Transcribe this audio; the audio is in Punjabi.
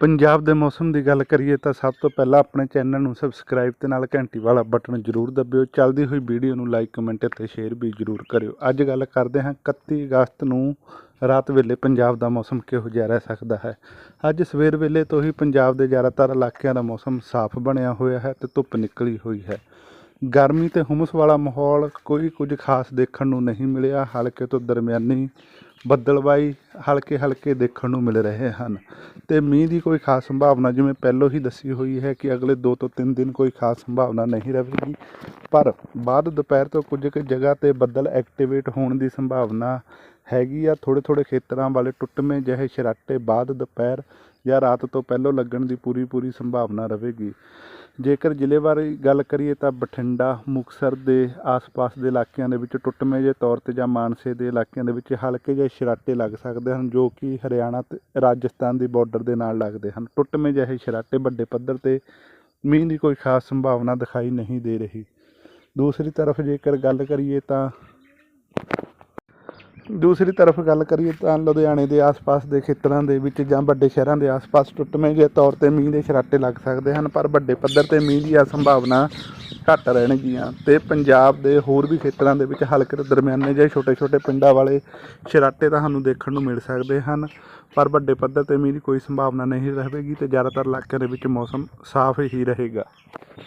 ਪੰਜਾਬ ਦੇ ਮੌਸਮ ਦੀ ਗੱਲ ਕਰੀਏ ਤਾਂ ਸਭ ਤੋਂ ਪਹਿਲਾਂ ਆਪਣੇ ਚੈਨਲ ਨੂੰ ਸਬਸਕ੍ਰਾਈਬ ਤੇ ਨਾਲ ਘੰਟੀ ਵਾਲਾ ਬਟਨ ਜ਼ਰੂਰ ਦਬਿਓ। ਚੱਲਦੀ ਹੋਈ ਵੀਡੀਓ ਨੂੰ ਲਾਈਕ ਕਮੈਂਟ ਅਤੇ ਸ਼ੇਅਰ ਵੀ ਜ਼ਰੂਰ ਕਰਿਓ। ਅੱਜ ਗੱਲ ਕਰਦੇ ਹਾਂ 31 ਅਗਸਤ ਨੂੰ ਰਾਤ ਵੇਲੇ ਪੰਜਾਬ ਦਾ ਮੌਸਮ ਕਿਹੋ ਜਿਹਾ ਰਹਿ ਸਕਦਾ ਹੈ? ਅੱਜ ਸਵੇਰ ਵੇਲੇ ਤੋਂ ਹੀ ਪੰਜਾਬ ਦੇ ਜ਼ਿਆਦਾਤਰ ਇਲਾਕਿਆਂ ਦਾ ਮੌਸਮ ਸਾਫ਼ ਬਣਿਆ ਹੋਇਆ ਹੈ ਤੇ ਧੁੱਪ ਨਿਕਲੀ ਹੋਈ ਹੈ। ਗਰਮੀ ਤੇ ਹੁਮਸ ਵਾਲਾ ਮਾਹੌਲ ਕੋਈ ਕੁਝ ਖਾਸ ਦੇਖਣ ਨੂੰ ਨਹੀਂ ਮਿਲਿਆ। ਹਲਕੇ ਤੋਂ ਦਰਮਿਆਨੀ ਬੱਦਲਬਾਈ ਹਲਕੇ ਹਲਕੇ ਦੇਖਣ ਨੂੰ ਮਿਲ ਰਹੇ ਹਨ ਤੇ ਮੀਂਹ ਦੀ ਕੋਈ ਖਾਸ ਸੰਭਾਵਨਾ ਜਿਵੇਂ ਪਹਿਲਾਂ ਹੀ ਦੱਸੀ ਹੋਈ ਹੈ ਕਿ ਅਗਲੇ 2 ਤੋਂ 3 ਦਿਨ ਕੋਈ ਖਾਸ ਸੰਭਾਵਨਾ ਨਹੀਂ ਰਹੇਗੀ। ਪਰ ਬਾਅਦ ਦੁਪਹਿਰ ਤੋਂ ਕੁਝ ਕੁ ਜਗ੍ਹਾ ਤੇ ਬੱਦਲ ਐਕਟੀਵੇਟ ਹੋਣ ਦੀ ਸੰਭਾਵਨਾ ਹੈਗੀ ਆ। ਥੋੜ੍ਹੇ ਥੋੜ੍ਹੇ ਖੇਤਰਾਂ ਵਾਲੇ ਟੁੱਟਵੇਂ ਜਿਹੇ ਸ਼ਰਾਟੇ ਬਾਅਦ ਦੁਪਹਿਰ ਜਾਂ ਰਾਤ ਤੋਂ ਪਹਿਲਾਂ ਲੱਗਣ ਦੀ ਪੂਰੀ ਪੂਰੀ ਸੰਭਾਵਨਾ ਰਹੇਗੀ। ਜੇਕਰ ਜ਼ਿਲ੍ਹੇ ਬਾਰੇ ਗੱਲ ਕਰੀਏ ਤਾਂ ਬਠਿੰਡਾ, ਮੁਕਤਸਰ ਦੇ ਆਸ-ਪਾਸ ਦੇ ਇਲਾਕਿਆਂ ਦੇ ਵਿੱਚ ਟੁੱਟਵੇਂ ਜਿਹੇ ਤੌਰ ਤੇ ਜਾਂ ਮਾਨਸੇ ਦੇ ਇਲਾਕਿਆਂ ਦੇ ਵਿੱਚ ਹਲਕੇ ਜਿਹੇ ਸ਼ਰਾਟੇ ਲੱਗ ਸਕਦੇ ਹਨ, ਜੋ ਕਿ ਹਰਿਆਣਾ ਤੇ ਰਾਜਸਥਾਨ ਦੀ ਬਾਰਡਰ ਦੇ ਨਾਲ ਲੱਗਦੇ ਹਨ। ਟੁੱਟਵੇਂ ਜਿਹੇ ਸ਼ਰਾਟੇ ਵੱਡੇ ਪੱਧਰ ਤੇ ਮੀਂਹ ਦੀ ਕੋਈ ਖਾਸ ਸੰਭਾਵਨਾ ਦਿਖਾਈ ਨਹੀਂ ਦੇ ਰਹੀ। ਦੂਸਰੀ ਤਰਫ ਜੇਕਰ ਗੱਲ ਕਰੀਏ ਤਾਂ ਦੂਸਰੀ ਤਰਫ ਗੱਲ ਕਰੀਏ ਤਾਂ ਲੁਧਿਆਣੇ ਦੇ ਆਸ-ਪਾਸ ਦੇ ਖੇਤਰਾਂ ਦੇ ਵਿੱਚ ਜਾਂ ਵੱਡੇ ਸ਼ਹਿਰਾਂ ਦੇ ਆਸ-ਪਾਸ ਟੁੱਟਵੇਂ ਜਿਹੇ ਤੌਰ ਤੇ ਮੀਂਹ ਦੇ ਛਰਾਟੇ ਲੱਗ ਸਕਦੇ ਹਨ, ਪਰ ਵੱਡੇ ਪੱਧਰ ਤੇ ਮੀਂਹ ਦੀ ਆ ਸੰਭਾਵਨਾ ਘੱਟ ਰਹਿਣਗੀਆਂ ਤੇ ਪੰਜਾਬ ਦੇ ਹੋਰ ਵੀ ਖੇਤਰਾਂ ਦੇ ਵਿੱਚ ਹਲਕੇ ਤੇ ਦਰਮਿਆਨੇ ਜਿਹੇ ਛੋਟੇ-ਛੋਟੇ ਪਿੰਡਾਂ ਵਾਲੇ ਛਰਾਟੇ ਸਾਨੂੰ ਦੇਖਣ ਨੂੰ ਮਿਲ ਸਕਦੇ ਹਨ, ਪਰ ਵੱਡੇ ਪੱਧਰ ਤੇ ਮੀਂਹ ਦੀ ਕੋਈ ਸੰਭਾਵਨਾ ਨਹੀਂ ਰਹੇਗੀ ਤੇ ਜ਼ਿਆਦਾਤਰ ਇਲਾਕਿਆਂ ਦੇ ਵਿੱਚ ਮੌਸਮ ਸਾਫ਼ ਹੀ ਰਹੇਗਾ।